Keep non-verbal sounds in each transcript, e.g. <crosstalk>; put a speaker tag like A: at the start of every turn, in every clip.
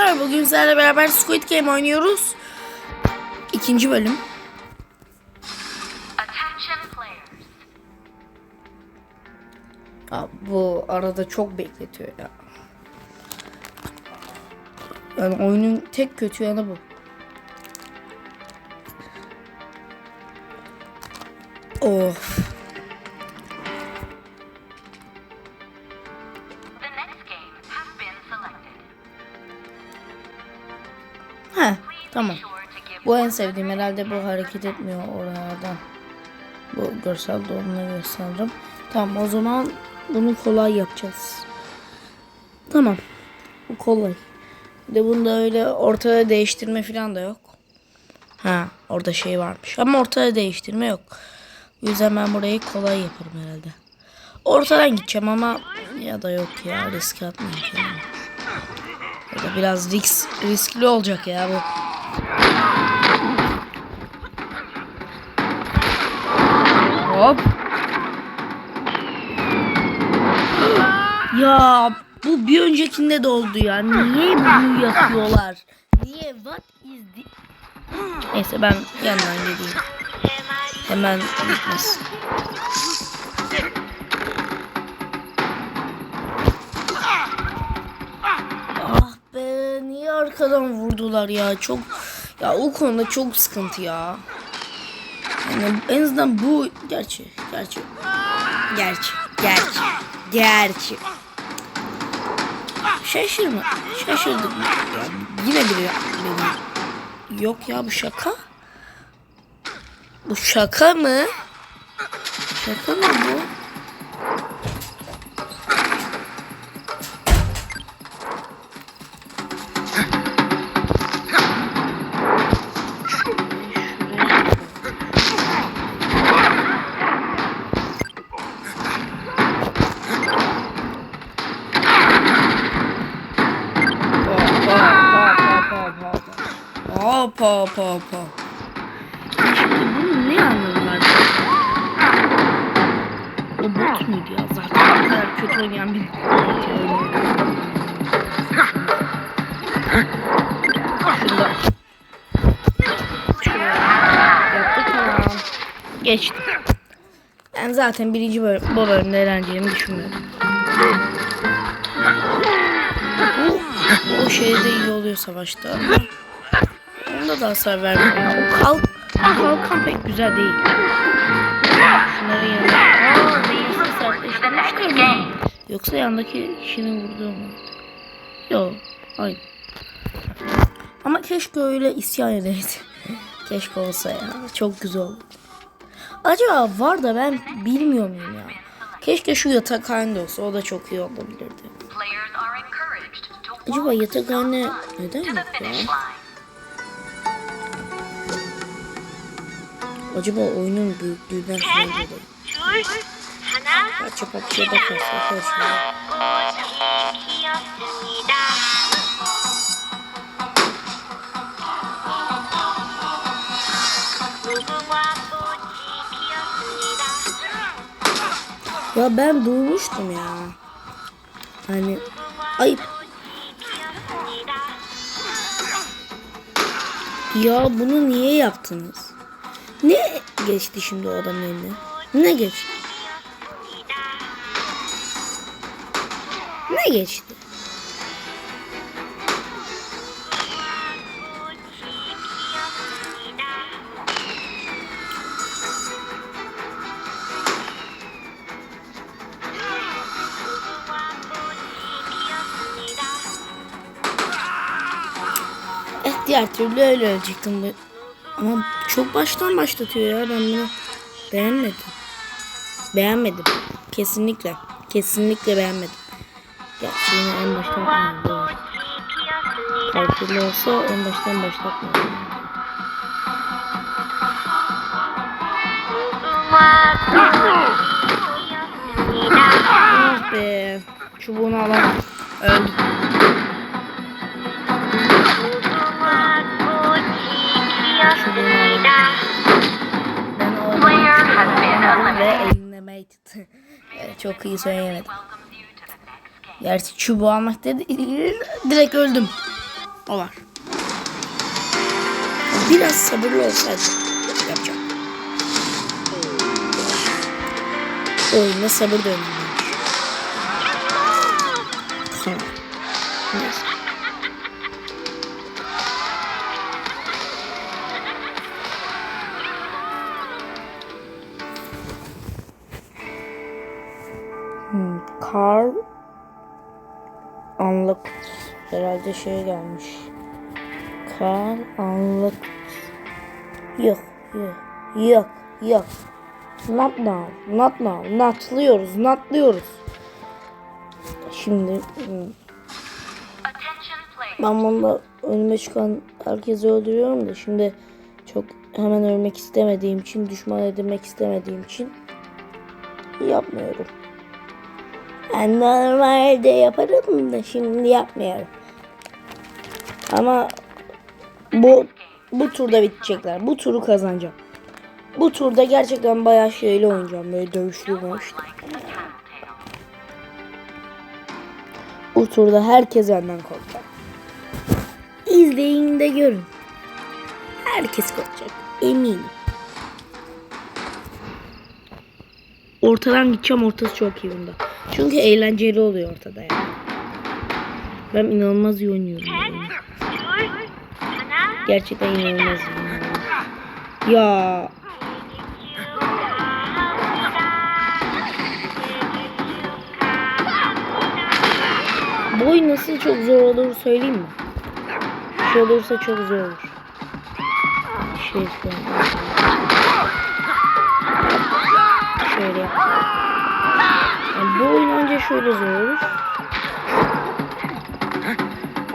A: Merhaba, Bugün sizlerle beraber Squid Game oynuyoruz. İkinci bölüm. Ya, bu arada çok bekletiyor ya. Yani oyunun tek kötü yanı bu. Of. Tamam. Bu en sevdiğim herhalde bu hareket etmiyor oralardan. Bu görsel doğumuna gösterdim. Tamam o zaman bunu kolay yapacağız. Tamam. Bu kolay. Bir de bunda öyle ortada değiştirme falan da yok. Ha orada şey varmış. Ama ortada değiştirme yok. O yüzden ben burayı kolay yaparım herhalde. Ortadan gideceğim ama ya da yok ya risk kendime. Ya biraz risk, riskli olacak ya bu. Hop. Ya bu bir öncekinde de oldu ya. Niye bunu yapıyorlar? Niye? What is this? Neyse ben yandan geleyim. Hemen bitmesin. Ah be niye arkadan vurdular ya? Çok ya o konuda çok sıkıntı ya. Yani en azından bu gerçi gerçi gerçi gerçi gerçi. Şaşırma şaşırdık mı? Ya yine biri beni yok ya bu şaka. Bu şaka mı? Şaka mı bu Şimdi bunun ne anlamı var? O bot muydu ya? Zaten bu kadar kötü oynayan bir. Şurada. Şuraya. Yaptık tamam. Geçti. Ben zaten birinci bölüm, bu bölümde eğleneceğimi düşünmüyorum. Bu, o şeyde iyi oluyor savaşta. Da hasar vermiyor. O kalk, kalkan pek güzel değil. Şunların yanına. Aa, mi? Yoksa yandaki kişinin vurduğu mu? Yok. Aynı. Ama keşke öyle isyan edeydi. <laughs> keşke olsa ya. Çok güzel oldu. Acaba var da ben bilmiyor muyum ya? Keşke şu yatakhane olsa. O da çok iyi olabilirdi. Acaba yatakhane neden
B: to the
A: yok ya? Acaba oyunun büyüklüğünden falan dolayı.
C: Parça parçaya bakarız.
A: Ya ben bulmuştum ya. Hani ayıp. Ya bunu niye yaptınız? Ne geçti şimdi o adamın eline? Ne geçti? Ne geçti? Evet diğer türlü öyle ölecektim. Ama çok baştan başlatıyor ya ben bunu beğenmedim. Beğenmedim. Kesinlikle. Kesinlikle beğenmedim. Ya yine en baştan başlatmadım. Olsa en baştan
C: başlatmadım.
A: Ah be. Çubuğunu alan öldü.
B: Çubuğunu alan.
A: Alamadım ve. <laughs> Evet, çok iyi söyleyemedim. Gerçi çubuğu almak dedi direkt öldüm. O var. Biraz sabırlı olsaydı yapacağım. Oyunda sabır da önemliymiş. Herhalde şey gelmiş. Carl Unlocked yok yok yok yok not now not now natlıyoruz natlıyoruz şimdi hmm, ben bunda önüme çıkan herkesi öldürüyorum da şimdi çok hemen ölmek istemediğim için düşman edilmek istemediğim için yapmıyorum. Ben normalde yaparım da şimdi yapmıyorum. Ama bu bu turda bitecekler. Bu turu kazanacağım. Bu turda gerçekten bayağı şeyli oynayacağım. Böyle dövüşlü dövüşlü.
B: Like a tattletale.
A: Bu turda herkes benden korkacak. İzleyin de görün. Herkes korkacak. Eminim. Ortadan gideceğim. Ortası çok iyi bunda. Çünkü eğlenceli oluyor ortada yani. Ben inanılmaz iyi oynuyorum. yani. Gerçekten inanılmaz. Ya. Bu oyun nasıl çok zor olur söyleyeyim mi? Şey olursa çok zor olur. Şey Şöyle yap. Yani bu oyun önce şöyle zor olur.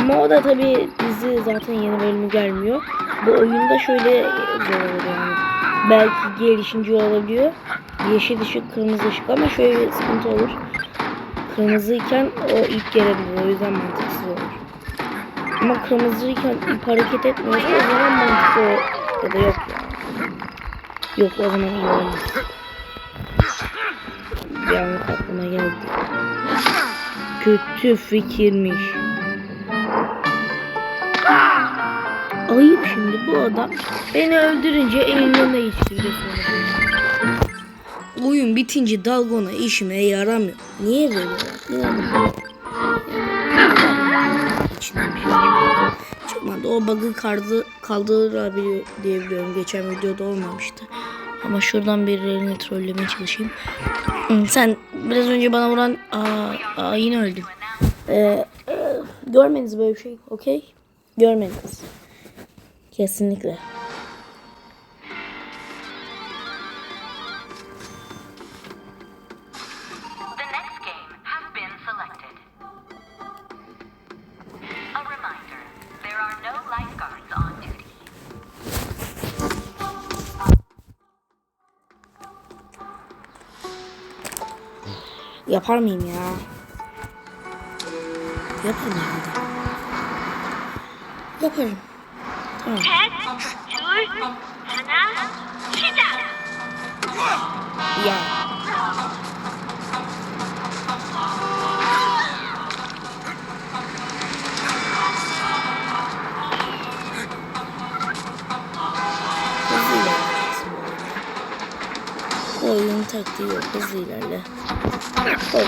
A: Ama o da tabi dizi zaten yeni bölümü gelmiyor. Bu oyunda şöyle olur yani. Belki gelişince olabiliyor. Yeşil ışık, kırmızı ışık ama şöyle bir sıkıntı olur. Kırmızıyken o ip gelebilir. O yüzden mantıksız olur. Ama kırmızıyken ip hareket etmiyorsa o zaman mantıklı ya da yok. Yok o zaman iyi olmaz. Bir aklıma geldi. Kötü fikirmiş. Şimdi bu adam beni öldürünce bir de sonra. Oyun bitince dalgona işime yaramıyor. Niye böyle? Çıkmadı. O bug'ı kaldı, kaldırabiliyor diye biliyorum. Geçen videoda olmamıştı. Ama şuradan birilerini trollemeye çalışayım. Hmm, Sen biraz önce bana vuran... Aa, aa yine öldüm. Ee, görmediniz böyle bir şey. Okey? Görmediniz. Kesinlikle.
B: The next game has been selected. A reminder, there are no lifeguards on duty.
A: Yapar mıyım ya? Yaparım herhalde. Yaparım tek, tür, kana, fidan. Yeah. oyun taktiği yok hızlı ilerle. Oy.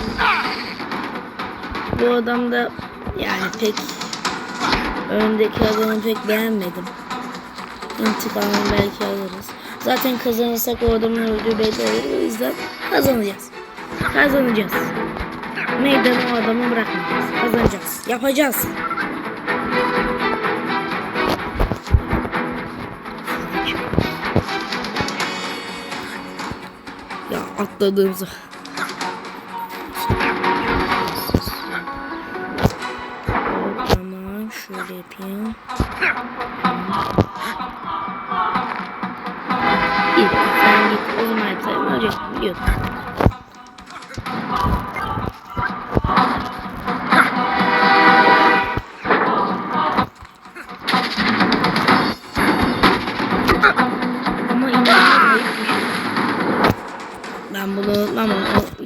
A: Bu adam da yani pek öndeki adamı pek beğenmedim. İntikamını belki alırız. Zaten kazanırsak o adamın öldüğü belli olur. O yüzden kazanacağız. Kazanacağız. Meydanı o adamı bırakmayacağız. Kazanacağız. Yapacağız. Ya atladığımızı.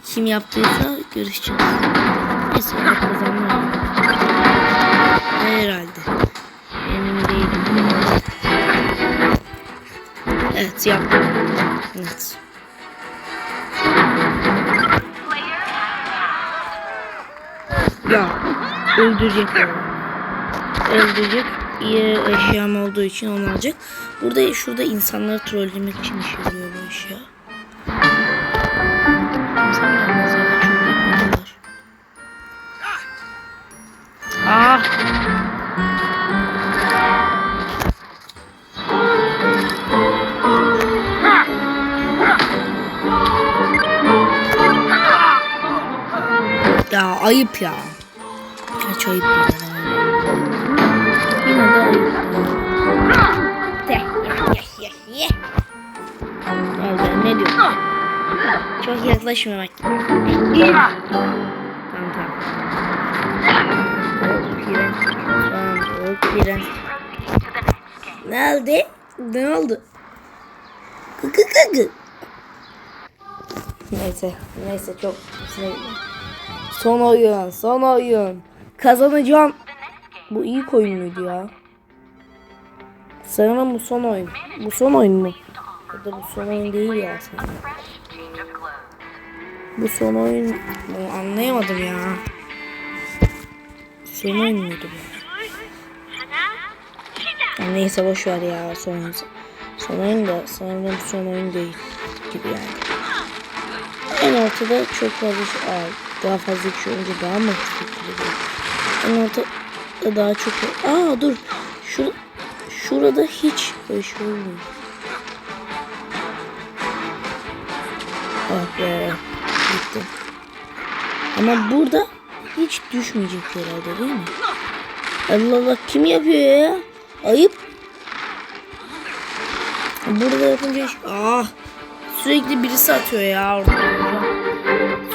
A: kim yaptıysa görüşeceğiz. Neyse kazanlar. Herhalde. Benim değilim. Evet yaptım. Evet. Ya öldürecek. Öldürecek. İyi eşyam olduğu için onu alacak. Burada şurada insanları trollemek için işliyor. Ayıp ya. Kaç ayıp ya. Yine de ayıp. De, ye, ye, ye, ye. Al ben ne diyorum? Çok yaklaşmamak. Tamam tamam. İğrenç. Ne oldu? Ne oldu? Kı kı kı kı. Neyse, neyse çok sinirlendim. Son oyun, son oyun. Kazanacağım. Bu iyi oyun muydu ya? Sanırım bu son oyun. Bu son oyun mu? Ya da bu son oyun değil ya sanırım. Bu son oyun mu? Anlayamadım ya. Son oyun muydu bu? Ya neyse boşver ya son oyun. Son oyun da sanırım son oyun değil gibi yani. En ortada çok fazla şey daha fazla kişi olunca daha mı? En ortada daha çok aa dur şu şurada hiç böyle şey olmuyor. Ah be gitti. Ama burada hiç düşmeyecek herhalde değil mi? Allah Allah kim yapıyor ya? Ayıp. Burada yapınca iş... Ah! Sürekli birisi atıyor ya orada.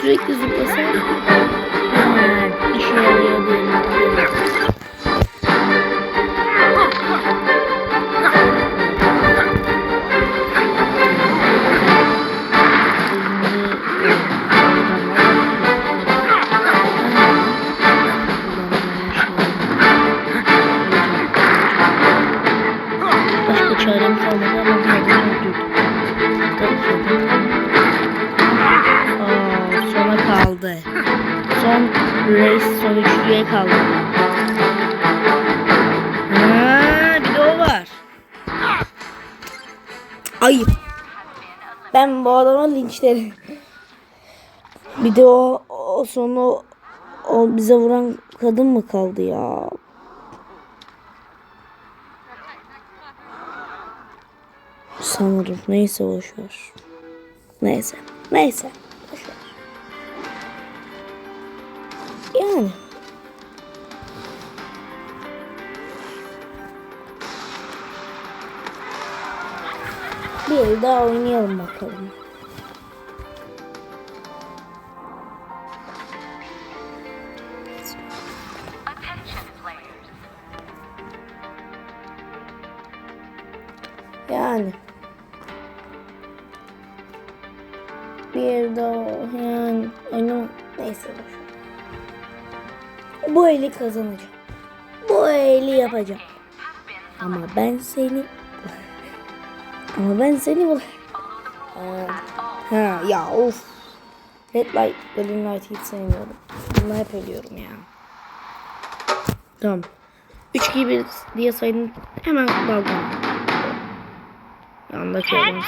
A: Sürekli zıplasa. Ha, işe yarıyor race son üçlüye kaldı. Bir de o var. Ayıp. Ben bu adama linçlerim. Bir de o, o sonu o bize vuran kadın mı kaldı ya? Sanırım. Neyse boş ver. Neyse. Neyse. Yani. Bir daha oynayalım bakalım. Eli kazanacağım. Bu eli yapacağım. Ama ben seni ama ben seni. Aa, Ha ya of. Red light, green light hiç sevmiyorum. Bunu hep ölüyorum ya. Tamam. 3 gibi diye saydım. Hemen balkona. Yandaki adam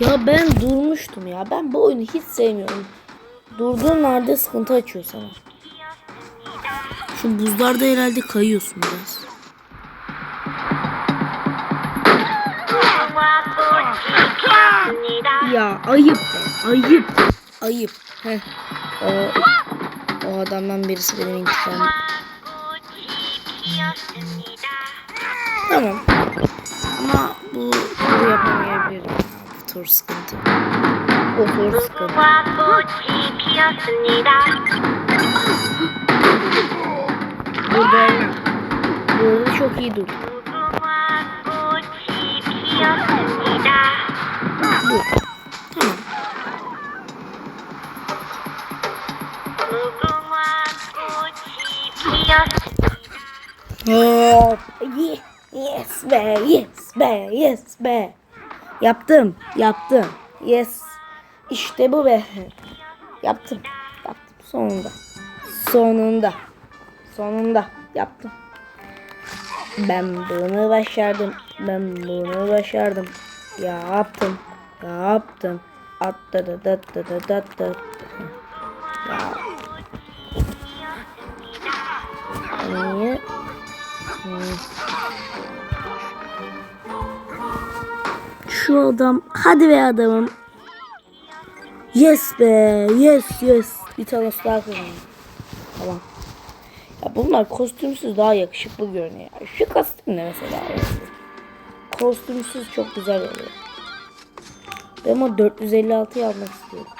A: Ya ben durmuştum ya. Ben bu oyunu hiç sevmiyorum. Durduğun halde sıkıntı açıyor sana. Şu buzlarda herhalde kayıyorsun biraz. Ya ayıp be. Ayıp. Ayıp. Heh. O, o adamdan birisi benim intikamım. Tamam. Ama bu, bu yapamayabilirim motor sıkıntı. Motor sıkıntı. Dur ben. Çok iyi dur. Dur. Tamam. Yes, yes, yes, yes, yes, yes. Yaptım, yaptım. Yes. İşte bu be. Yaptım, yaptım. Sonunda. Sonunda. Sonunda yaptım. Ben bunu başardım. Ben bunu başardım. Yaptım. Yaptım. At da da da da da da da. Ya. Şu adam. Hadi be adamım. Yes be. Yes yes. Bir tane daha kazandım. Tamam. Ya bunlar kostümsüz daha yakışıklı görünüyor. Şu kostüm ne mesela? Kostümsüz çok güzel oluyor. Ben ama 456'yı almak istiyorum.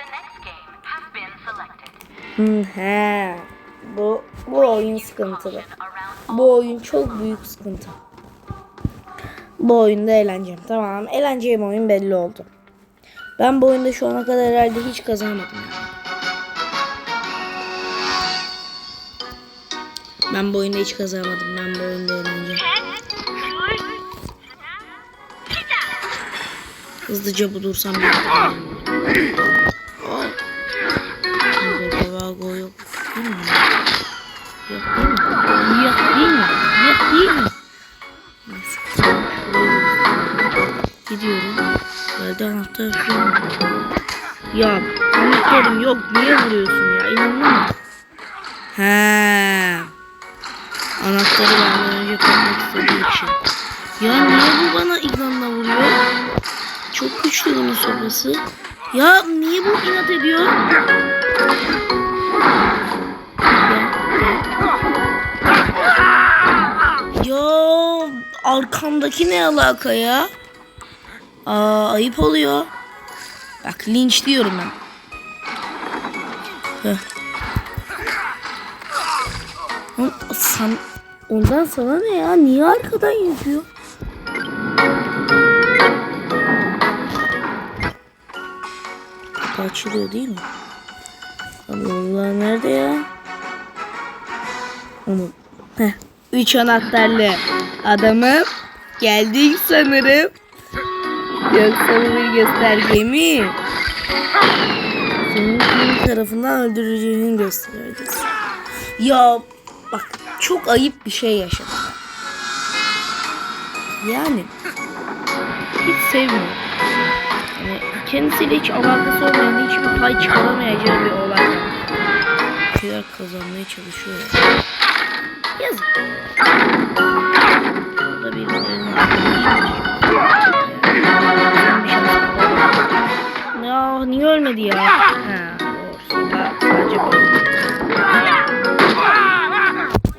A: Hmm, he. Bu, bu oyun sıkıntılı. Bu oyun çok büyük sıkıntı. Bu oyunda eğleneceğim. Tamam eğleneceğim oyun belli oldu. Ben bu oyunda şu ana kadar herhalde hiç kazanmadım. Ben bu oyunda hiç kazanmadım. Ben bu oyunda eğleneceğim. Hızlıca bulursam Nerede anahtar. Ya anahtarım yok. Niye vuruyorsun ya? İnanılmaz? He. Anahtarı benden önce kapmak istediği için. Ya niye bu bana ilanla vuruyor? Çok güçlü bunun sopası. Ya niye bu inat ediyor? Ya arkamdaki ne alaka ya? Aa ayıp oluyor. Bak linç diyorum ben. Heh. Sen, ondan sana ne ya? Niye arkadan yapıyor? Açılıyor değil mi? Allah Allah nerede ya? Onu. Heh. Üç anahtarlı adamım. Geldik sanırım. Yoksa bu bir gösterge mi? Senin kimin tarafından öldüreceğini göstereceğiz. Ya bak çok ayıp bir şey yaşadım. Yani hiç sevmiyorum. Yani kendisiyle hiç alakası olmayan hiçbir pay çıkaramayacağı bir olay. Şeyler kazanmaya çalışıyor. ya. Yazık. Burada bir Ya niye ölmedi ya? Ha, doğrusu da sadece bu.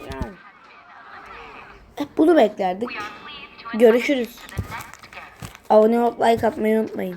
A: Yani. Hep bunu beklerdik. Görüşürüz. Abone olup like atmayı unutmayın.